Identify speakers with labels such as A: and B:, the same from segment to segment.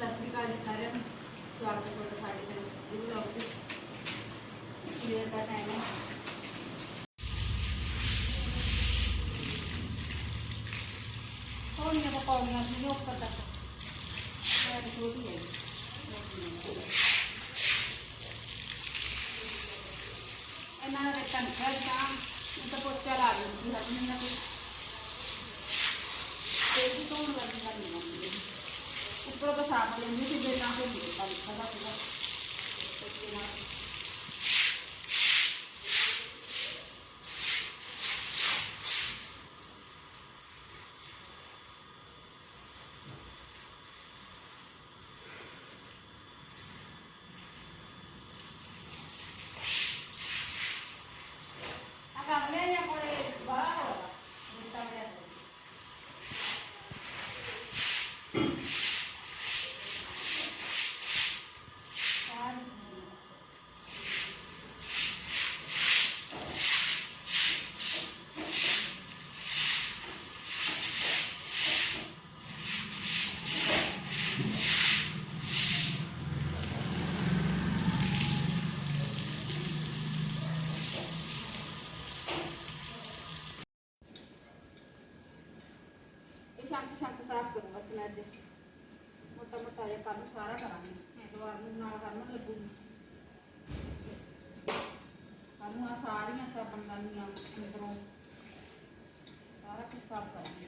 A: ਸਤਿ ਸ੍ਰੀ ਅਕਾਲ ਜੀ ਸਾਰਿਆਂ ਨੂੰ। ਸਵਾਗਤ ਹੈ ਤੁਹਾਡਾ ਸਾਡੇ ਚੈਨਲ ਨੂੰ ਵਲੌਗ ਤੇ। ਸਵੇਰ ਦਾ ਟਾਈਮ ਹੈ। ਥੋੜੀਆਂ ਤਾਂ ਪੌੜੀਆਂ ਉੱਪਰ ਤੱਕ ਮੈਂ ਛੋਟੀ ਹੈ ਇਹਨਾਂ ਦਾ ਰੇਟਾਂ ਨਿਕਲ ਤਾਂ ਉਹ ਤਾਂ ਪੋਚਾ ਲਾ ਦਿੰਦੀ ਹਰ ਮਹੀਨਾ ਤੇ ਤੇ ਇਹ ਤੋਂ ਲੱਗੀ ਲੱਗੀ ਹੈ ਉੱਪਰ ਤਾਂ ਲੈਂਦੀ ਸੀ ਜੇ ਨਾ ਕੋਈ ਨਹੀਂ ਪਾ ਲਿਖਦਾ ਸੀਗਾ ਤੇ ਨਾਲ ਆ ਕੰਮ ਲੈ ਜਾਂ ਕੋਲੇ ਬਾਹਰ ਹੋਗਾ ਰਿਸ਼ਤਾ ਮਿਲਿਆ ਤੇ। ਇਹ ਸ਼ੰਕ ਸ਼ੰਕ ਸਾਫ਼ ਕਰੂੰ ਬਸ ਮੈਂ ਅੱਜ ਮੋਟਾ ਮੋਟਾ ਜਿਹਾ ਸਾਰਾ ਕਰਾਂਗੀ। ਐਤਵਾਰ ਨੂੰ ਨਾਲ ਕਰਨ ਲੱਗੂਗੀ। ਕੱਲ ਨੂੰ ਆ ਸਾਰੀਆਂ ਸਾਬਣਦਾਨੀਆਂ ਅੰਦਰੋਂ ਸਾਰਾ ਕੁਝ ਸਾਫ਼ ਕਰਾਂਗੀ।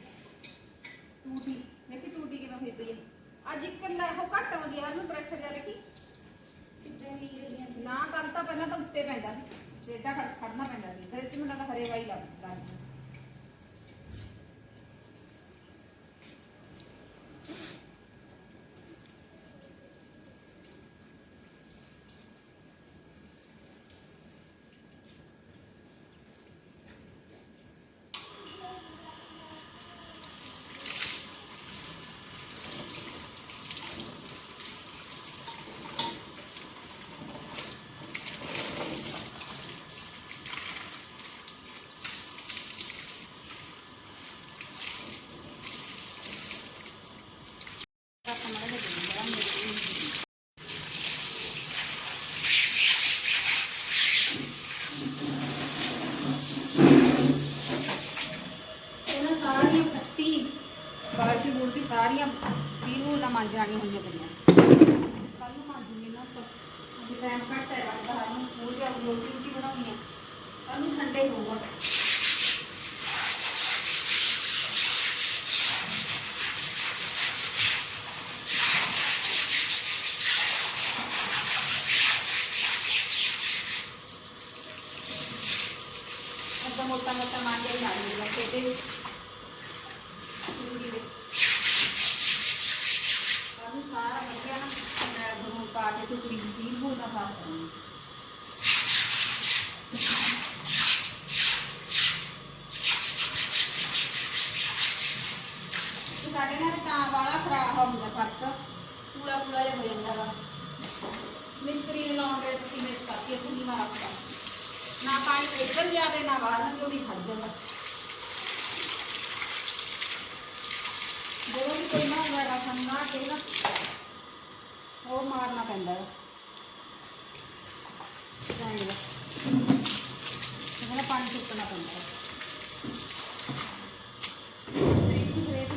A: ਟੂਟੀ, ਦੇਖੀ ਟੂਟੀ ਕਿਵੇਂ ਹੋਈ ਪਈ ਹੈ? ਅੱਜ ਇੱਕ ਲੈ ਘੱਟ ਆਉਂਦੀ ਹੈ ਇਹਨੂੰ ਪ੍ਰੈਸ਼ਰ ਜਿਹਾ ਦੇਖੀ। ਨਾ ਕੱਲ ਤਾਂ ਪਹਿਲਾਂ ਤਾਂ ਉੱਤੇ ਪੈਂਦਾ ਸੀ, ਰੇਡਾ ਖੜਨਾ ਪੈਂਦਾ ਸੀ ਤੇ ਇਹ ਚ ਮੈਨੂੰ ਲੱਗਦਾ ਹਰੇ ਵਾਈ ਲੱਗਦਾ ਰੱਖ ਮਾੜਾ ਜਿਹਾ ਦੇ ਦੇਣਾ ਮੇਰੇ ਇਹਨਾਂ ਸਾਰੀਆਂ ਪੱਤੀ ਬਾਲਟੀ ਬੁਲਟੀ ਸਾਰੀਆਂ ਪੀਰੂ ਨਾ ਮੰਜ ਜਾਣੀਆਂ ਹੋਈਆਂ ਪਈਆਂ ਕੱਲ ਨੂੰ ਮੰਜੂਗੀ ਨਾ ਤਾਂ ਅੱਜ ਟਾਈਮ ਘੱਟ ਹੈ ਲੱਗਦਾ ਹਰ ਨੂੰ ਸਕੂਲ ਜਾ ਰੋਟੀ ਰੋਟੀ ਬਣਾਉਣੀ ਹੈ ਕੱਲ ਨੂੰ ਸੰਡੇ ਹੋਊਗਾ ਏਦਾਂ ਮੋਟਾ ਮੋਟਾ ਮਾਂਜਿਆ ਹੀ ਨਾਲ ਮਿਲਦਾ ਤੇ ਤੇ ਚੁੰਗੀ ਦੇ। ਕਾਹਨੂੰ ਸਾਰਾ ਵਧੀਆ ਨਾ। ਸਾਡੇ ਨਾਲ ਤਾਂ ਵਾਲਾ ਖਰਾਬ ਹੋ ਹੁੰਦਾ ਫ਼ਰਕ। ਪੂਰਾ ਪੂਰਾ ਜਿਹਾ ਹੋ ਜਾਂਦਾ ਵਾ। ਮਿਸਤਰੀ ਨੇ ਲਾਉਣ ਦੇ ਤੁਸੀਂ ਮਿਸ ਕਰਕੇ ਪੂਰੀ ਮਾਰ ਰੱਖਦਾ ਨਾ ਪਾਣੀ ਇੱਧਰ ਜਾਵੇ, ਨਾ ਬਾਹਰ, ਨੂੰ ਵੀ ਖੜ ਜਾਂਦਾ ਜਦੋਂ ਵੀ ਕੋਈ ਨਾ ਹੋਇਆ ਰਸਮ ਕੇ ਨਾ ਉਹ ਮਾਰਨਾ ਪੈਂਦਾ ਹੈ। ਜਾਏਗਾ ਇਹਦਾ ਪਾਣੀ ਸੁੱਟਣਾ ਪੈਂਦਾ ਹੈ। ਇੱਕ ਰੇਤ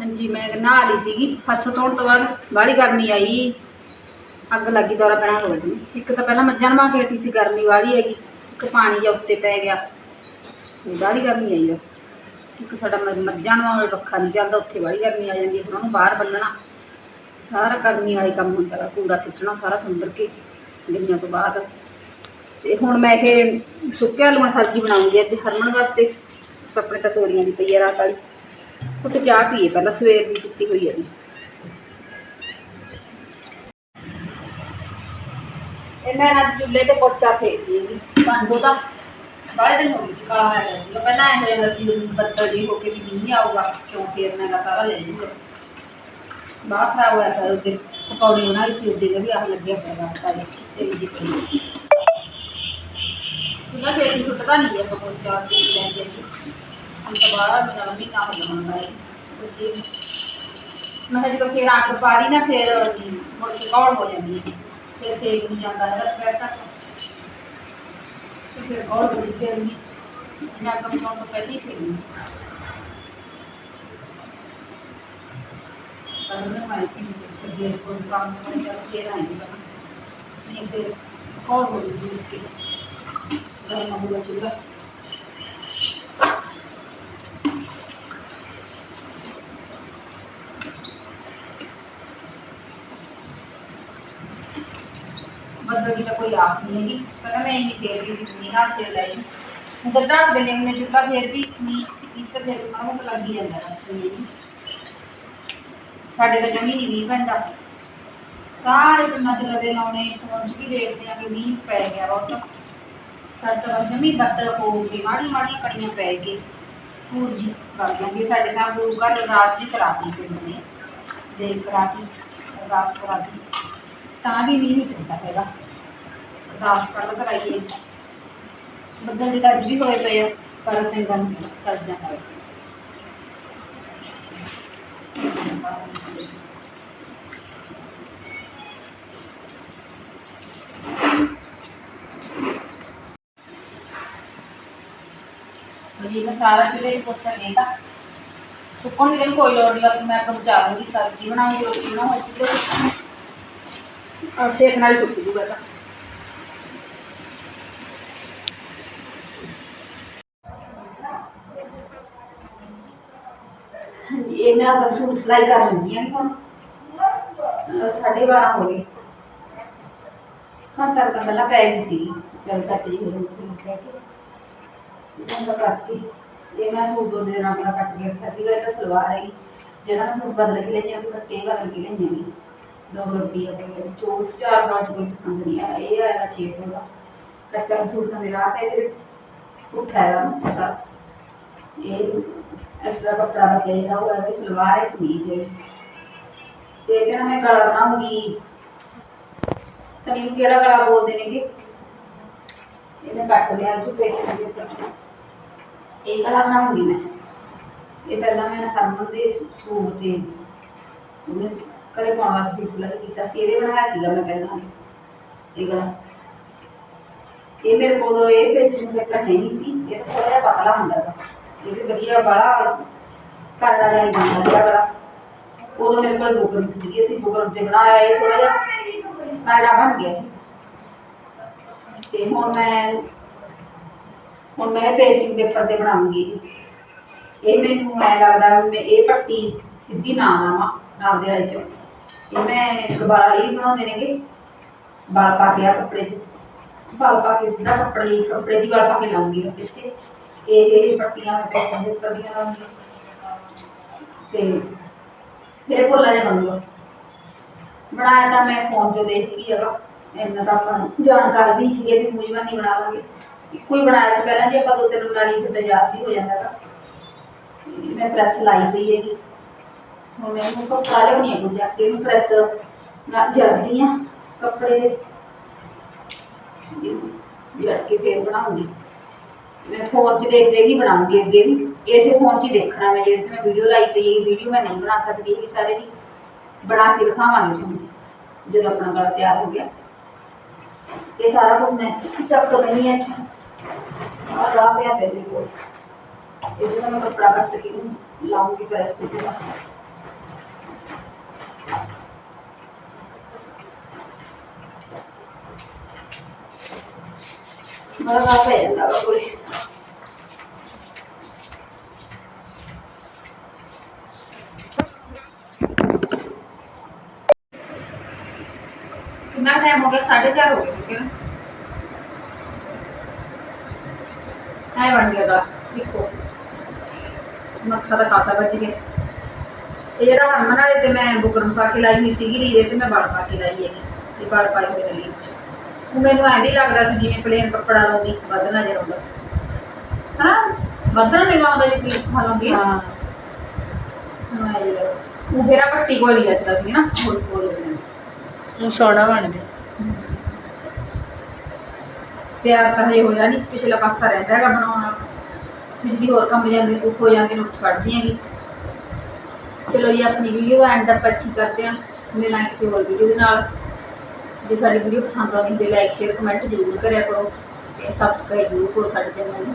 A: ਹਾਂਜੀ, ਮੈਂ ਨਹਾ ਲਈ ਸੀਗੀ। ਫਰਸ਼ ਧੋਣ ਤੋਂ ਬਾਅਦ ਬਾਹਲੀ ਗਰਮੀ ਆਈ। ਅੱਗ ਲੱਗੀ, ਦੌਰਾ ਪੈਣਾ ਹੋ ਗਈ ਇੱਕ ਤਾਂ ਪਹਿਲਾਂ ਮੱਝਾਂ ਨਵਾ ਕੇ ਹਟੀ ਸੀ, ਗਰਮੀ ਵਾਲੀ ਹੈਗੀ। ਇੱਕ ਪਾਣੀ ਜਿਹਾ ਉੱਤੇ ਪੈ ਗਿਆ। ਤੇ ਬਾਹਲੀ ਗਰਮੀ ਆਈ ਬਸ। ਇੱਕ ਸਾਡਾ ਮੱਝਾਂ ਨਵਾਉਣ ਵਾਲਾ ਪੱਖਾ ਨਹੀਂ ਚੱਲਦਾ, ਉੱਥੇ ਬਾਹਲੀ ਗਰਮੀ ਆ ਜਾਂਦੀ ਹੈ। ਫਿਰ ਬਾਹਰ ਬੰਨਣਾ। ਸਾਰਾ ਗਰਮੀ ਵਾਲੀ ਕੰਮ ਹੁੰਦਾ ਕੂੜਾ ਸਿੱਟਣਾ, ਸਾਰਾ ਸੁੰਦਰ ਕੇ ਗਈਆਂ ਤੋਂ ਬਾਅਦ। ਤੇ ਹੁਣ ਮੈਂ ਇਹ ਸੁੱਕੇ ਆਲੂਆਂ ਸਬਜ਼ੀ ਬਣਾਉਂਗੀ ਅੱਜ। ਹਰਮਨ ਵਾਸਤੇ। ਕੱਪੜੇ ਤਾਂ ਤੋਰੀਆਂ ਦੀ ਪਈ ਆ ਰਾਤ ਵਾਲੀ। ਕੁੱਟ ਚਾਹ ਪੀਏ, ਪਹਿਲਾਂ ਸਵੇਰ ਦੀ ਪੀਤੀ ਹੋਈ ਹੈ ਜੀ। ਇਹ ਮੈਂ ਅੱਜ ਚੁੱਲ੍ਹੇ ਤੇ ਪੋਚਾ ਫੇਰਦੀ ਹਾਂ ਭਾਂਡੋ ਦਾ ਬੜੇ ਦਿਨ ਹੋ ਗਏ ਸੀ, ਕਾਲਾ ਹੋਇਆ ਗਿਆ ਸੀਗਾ। ਪਹਿਲਾਂ ਐਂ ਹੋ ਜਾਂਦਾ ਸੀ ਬੱਦਲ ਜੀ ਹੋ ਕੇ ਵੀ ਮੀਂਹ ਆਊਗਾ, ਕਿਉਂ ਫੇਰਨਾ ਗਾ ਸਾਰਾ ਲੈ ਜੂਗਾ ਬਾਹਰ ਖਰਾਬ ਹੋਇਆ ਸਾਰਾ ਉਹਦੇ ਪਕੌੜੇ ਬਣਾਈ ਸੀ ਉਹਦੇ ਵੀ ਆਹ ਲੱਗਿਆ ਪਿਆ ਰਾਸਤਾ ਵਿੱਚ ਤੇ ਵੀ ਜੀ ਪਈ ਉਹਨਾਂ ਛੇਤੀ ਟੁੱਟਦਾ ਨਹੀਂ ਹੈ ਪਕੌੜਾ ਤੇ ਲੈ ਜਾਈਏ ਹੁਣ ਤਾਂ ਬਾਹਰ ਜ਼ਿਆਦਾ ਨਹੀਂ ਕੰਮ ਲੱਗਣਾ ਹੈ। ਮੈਂ ਕਿਹਾ ਜਦੋਂ ਫੇਰ ਅੱਗ ਪਾੜੀ ਨਾ, ਫੇਰ ਮੁੜ ਕੇ ਕੌੜ ਹੋ ਜਾਂਦੀ ਹੈ? ਫਿਰ ਸੇਕ ਨਹੀਂ ਜਾਂਦਾ ਹੈ ਸਵੇਰ ਤੱਕ ਤੇ ਫਿਰ ਕੌੜ ਹੋ ਫਿਰ ਨਹੀਂ ਮੈਂ ਅੱਗ ਪਾਉਣ ਤੋਂ ਪਹਿਲਾਂ ਹੀ ਫੇਰਨੀ ਪਰ ਮੈਂ ਮਾਈ ਸੀ ਕਿ ਫਿਰ ਕੋਈ ਕੰਮ ਨਹੀਂ ਚੱਲ ਕੇ ਆਏਗੀ ਬਸ ਨਹੀਂ ਫਿਰ ਕੌੜ ਹੋ ਜਾਂਦੀ ਹੈ? ਕਿ ਗਰਮ ਹੋ ਚੁੱਲ੍ਹਾ। ਬੱਦਲ ਦੀ ਤਾਂ ਕੋਈ ਆਸ ਨਹੀਂ ਹੈਗੀ। ਪਹਿਲਾਂ ਮੈਂ ਇੰਨੀ ਫੇਰ ਦੀ ਸੀ ਨਾਲ ਫੇਰ ਲਈ। ਹੁਣ ਤਾਂ ਢੱਕ ਦਿੰਦੇ ਹੁੰਦੇ ਚੁੱਲ੍ਹਾ ਫੇਰ ਵੀ ਨਹੀਂ ਇਸ ਤੇ ਫੇਰ ਵੀ ਸਾਡੇ ਤਾਂ ਜਮੀ ਨਹੀਂ ਮੀਂਹ ਪੈਂਦਾ। ਸਾਰੇ ਪਿੰਡਾਂ ਚ ਲਵੇ ਲਾਉਣੇ, ਫੋਨ 'ਚ ਵੀ ਦੇਖਦੇ ਆ ਕਿ ਮੀਂਹ ਪੈ ਗਿਆ ਬਹੁਤ ਸਾਡੇ ਤਾਂ ਜਮੀ ਬੱਦਲ ਹੋ ਕੇ ਮਾੜੀ ਮਾੜੀ ਕੜੀਆਂ ਪੈ ਕੇ ਪੂਰ ਜੀ ਕਰ ਜਾਂਦੀ ਸਾਡੇ ਤਾਂ ਗੁਰੂ ਘਰ ਅਰਦਾਸ ਵੀ ਕਰਾਤੀ ਪਿੰਡ ਨੇ। ਦੇਖ ਕਰਾਤੀ, ਅਰਦਾਸ ਕਰਾਤੀ। ਤਾਂ ਵੀ ਮੀਂਹ ਨਹੀਂ ਪੈਂਦਾ ਹੈਗਾ। ਅਰਦਾਸ ਕਰ ਕਰਾਈਏ ਬੱਦਲ ਦੇ ਅੱਜ ਵੀ ਹੋਏ ਪਏ ਆ, ਪਰ ਪੈਂਦਾ ਨਹੀਂ ਕਰ ਜਾਂਦਾ ਹੈ ਜੀ ਮੈਂ ਸਾਰਾ ਚੁੱਲ੍ਹੇ 'ਚ ਦੇਤਾ ਚੁੱਕਣ ਦੀ ਮੈਨੂੰ ਕੋਈ ਲੋੜ ਨਹੀਂ ਬਸ ਮੈਂ ਅੱਗ ਬਚਾ ਲੂੰਗੀ ਸਬਜ਼ੀ ਬਣਾਉਂਗੀ, ਰੋਟੀ ਬਣਾਉਂਗੀ ਚੁੱਲ੍ਹੇ ਔਰ ਸੇਕ ਨਾਲ ਸੁੱਕ ਜੂਗਾ ਤਾਂ। ਹਾਂਜੀ, ਇਹ ਮੈਂ ਆਪਦਾ ਸੂਟ ਸਿਲਾਈ ਕਰ ਲੈਂਦੀ ਹਾਂ ਹੁਣ। ਅਹ ਸਾਢੇ ਬਾਰਾਂ ਹੋ ਗਏ। ਘੰਟਾ ਕੁ ਤਾਂ ਪਹਿਲਾਂ ਪੈ ਗਈ ਸੀ। ਚਲ ਘੱਟ ਜੀ ਹੋ ਗਈ ਸੀ ਕਹਿ ਕੇ ਉਹਨਾਂ ਕਰਕੇ ਇਹ ਮੈਂ ਸੂਟ ਦੋ ਦਿਨ ਆਪਣਾ ਕੱਟ ਕੇ ਰੱਖਿਆ ਸੀਗਾ, ਇਹ ਤਾਂ ਸਲਵਾਰ ਹੈਗੀ ਜਿਹੜਾ ਮੈਂ ਸੂਟ ਬਦਲ ਕੇ ਲੈਣੀ ਉਹ ਕੱਟੇ ਬਦਲ ਕੇ ਲੈਣੀ ਹੈਗੀ ਦੋ ਰੱਬੀ ਆ ਤੇ ਚੋ ਚਾਰ ਪੰਜ ਕੋਈ ਪਸੰਦ ਨਹੀਂ ਆਇਆ। ਇਹ ਆਏਗਾ 600 ਦਾ। ਕੱਟਾ ਸੂਟ ਤਾਂ ਮੇਰਾ ਆਪ ਹੈ ਇਹਦੇ ਵਿੱਚ ਉੱਠਾ ਹੈਗਾ ਪਤਾ ਇਹ ਐਕਸਟਰਾ ਕੱਪੜਾ ਬਚਿਆ ਜਿਹੜਾ ਉਹ ਹੈ ਸਲਵਾਰ ਹੈ ਕਮੀਜ਼ ਤੇ ਇਹਦੇ ਨਾਲ ਮੈਂ ਗਲਾ ਬਣਾਉਂਗੀ। ਤਨੀ ਕਿਹੜਾ ਗਲਾ ਬੋਲਦੇ ਨੇਗੇ? ਇਹਨੇ ਕੱਟ ਲਿਆ ਜੋ ਪੇਸ਼ ਦੇ ਉੱਪਰ ਇਹ ਗਲਾ ਬਣਾਉਂਗੀ ਮੈਂ। ਇਹ ਪਹਿਲਾਂ ਮੈਂ ਹਰਮਨ ਦੇ ਸੂਟ ਤੇ ਉਹਨੇ ਕਰੇ ਪਾਉਣ ਵਾਸਤੇ ਸੂਟ ਕੀਤਾ ਸੀ, ਇਹਦੇ ਬਣਾਇਆ ਸੀਗਾ ਮੈਂ ਪਹਿਲਾਂ। ਇਹ ਗਲਾ। ਇਹ ਮੇਰੇ ਕੋਲ ਇਹ ਪੇਜ ਨੂੰ ਪੇਪਰ ਨਹੀਂ ਸੀ, ਇਹ ਥੋੜਾ ਜਿਹਾ ਪਤਲਾ ਹੁੰਦਾ ਗਾ। ਇਹ ਤੇ ਵਧੀਆ ਬੜਾ ਕਰੜਾ ਜਿਹਾ ਬਣਦਾ ਜਿਹੜਾ ਗਲਾ ਉਦੋਂ ਮੇਰੇ ਕੋਲ ਬੁਕਰਮ ਸੀ ਅਸੀਂ ਬੁਕਰਮ ਤੇ ਬਣਾਇਆ ਇਹ ਥੋੜਾ ਜਿਹਾ ਕਰੜਾ ਬਣ ਗਿਆ। ਤੇ ਹੁਣ ਮੈਂ ਹੁਣ ਮੈਂ ਪੇਸਟਿੰਗ ਪੇਪਰ ਤੇ ਬਣਾਉਂਗੀ। ਇਹ ਮੈਨੂੰ ਐ ਲੱਗਦਾ ਮੈਂ ਇਹ ਪੱਟੀ ਸਿੱਧੀ ਨਾ ਲਾਵਾਂ ਨਾਲ ਵਾਲੇ ਚ। ਇਹ ਮੈਂ ਦੁਬਾਰਾ ਇਹ ਬਣਾਉਂਦੇ ਨੇਗੇ, ਵਾਲ ਪਾ ਕੇ ਆ ਕੱਪੜੇ 'ਚ। ਵਾਲ ਪਾ ਕੇ ਸਿੱਧਾ ਕੱਪੜੇ ਕੱਪੜੇ ਦੀ ਵਾਲ ਪਾ ਕੇ ਲਾਉਂਗੀ ਬਸ ਇੱਥੇ। ਇਹ ਇਹ ਪੱਟੀਆਂ ਮੈਂ ਪੇਸਟਿੰਗ ਪੇਪਰ ਦੀਆਂ ਤੇ ਮੇਰੇ ਕੋਲ ਜਿਹਾ ਬਣੂਗਾ ਬਣਾਇਆ ਤਾਂ ਮੈਂ ਫੋਨ 'ਚੋਂ ਦੇਖ ਕੇ ਹੈਗਾ ਇੰਨਾ ਤਾਂ ਆਪਾਂ ਜਾਣਕਾਰ ਵੀ ਹੈਗੇ ਵੀ ਮੂਜਵਾਨੀ ਨਹੀਂ ਬਣਾ ਲਾਂਗੇ। ਇੱਕੋ ਹੀ ਬਣਾਇਆ ਸੀ ਪਹਿਲਾਂ, ਜੇ ਆਪਾਂ ਦੋ ਤਿੰਨ ਬਣਾ ਲਈ ਫਿਰ ਯਾਦ ਵੀ ਹੋ ਜਾਂਦਾ ਹੈਗਾ ਮੈਂ ਪ੍ਰੈਸ ਲਾਈ ਪਈ ਹੈਗੀ। ਹੁਣ ਮੈਂ ਕੱਪੜਾ ਲਿਆਉਣੀ ਹੈ ਜਾ ਕੇ ਇਹਨੂੰ ਪ੍ਰੈਸ ਜੜਦੀ ਆ ਕੱਪੜੇ ਦੇ। ਜੜ ਕੇ ਫੇਰ ਬਣਾਉਂਗੀ। मैं फ़ोन च देख देख ही बनाऊँगी अगे भी इसे फ़ोन च ही देखना मैं जो मैं वीडियो लाई पी वीडियो मैं नहीं बना सकती है सारे की बना के दिखावे तुम जो अपना गला तैयार हो गया ये सारा कुछ मैं चक देनी है और रहा पे पहले को जो मैं कपड़ा कट के लाऊँगी प्रेस के बाद Vamos lá, velho. ਹੋ ਗਿਆ 4:30 ਹੋ ਗਏ ਠੀਕ ਹੈ ਨਾ? ਐ ਬਣ ਗਿਆ ਦਾ ਦੇਖੋ। ਮੱਥਾ ਦਾ ਕਾਸਾ ਵੱਜ ਗਿਆ। ਇਹ ਜਿਹੜਾ ਹਰਮਨ ਵਾਲੇ ਤੇ ਮੈਂ ਬੁਕਰਮ ਪਾ ਕੇ ਲਾਈ ਹੋਈ ਸੀਗੀ ਰੀਰੇ ਤੇ ਮੈਂ ਵਲ ਪਾ ਕੇ ਲਾਈ ਹੈਗੀ ਇਹ ਵਲ ਪਾਏ ਹੋਏ ਨੇ ਲੀਰ ਚ। ਉਹ ਮੈਨੂੰ ਐਂ ਵੀ ਲੱਗਦਾ ਸੀ ਜਿਵੇਂ ਪਲੇਨ ਕੱਪੜਾ ਲਾਉਂਦੀ ਵੱਧ ਨਜ਼ਰ ਆਉਂਦਾ ਹਾਂ ਵੱਧਣਾ ਨਹੀਂ ਆਉਂਦਾ ਜੇ ਪੀਸ ਖਾ ਲਾਉਂਦੀ
B: ਹਾਂ।
A: ਉਹ ਫੇਰਾ ਪੱਟੀ ਕੋਲ ਹੀ ਜੱਚਦਾ ਸੀ ਨਾ ਹੋਰ ਕੋਲ
B: ਉਹ ਸੋਹਣਾ ਬਣ ਗਿਆ।
A: ਤਿਆਰ ਤਾਂ ਹਜੇ ਹੋਇਆ ਨਹੀਂ, ਪਿਛਲਾ ਪਾਸਾ ਰਹਿੰਦਾ ਹੈਗਾ ਬਣਾਉਣਾ। ਬਿਜਲੀ ਹੋਰ ਕੰਮ ਜਾਂਦੇ ਉੱਠ ਹੋ ਜਾਂਦੇ ਨੇ ਉੱਠ ਕੱਢਦੀ ਹੈਗੀ। ਚਲੋ ਜੀ, ਆਪਣੀ ਵੀਡੀਓ ਦਾ ਐਂਡ ਤੱਕ ਇੱਥੇ ਕਰਦੇ ਹਾਂ। ਮਿਲਾਂਗੇ ਕਿਸੇ ਹੋਰ ਵੀਡੀਓ ਦੇ ਨਾਲ। ਜੇ ਸਾਡੀ ਵੀਡੀਓ ਪਸੰਦ ਆਉਂਦੀ ਤੇ ਲਾਈਕ ਸ਼ੇਅਰ ਕਮੈਂਟ ਜ਼ਰੂਰ ਕਰਿਆ ਕਰੋ। ਤੇ ਸਬਸਕ੍ਰਾਈਬ ਜ਼ਰੂਰ ਕਰੋ ਸਾਡੇ ਚੈਨਲ ਨੂੰ।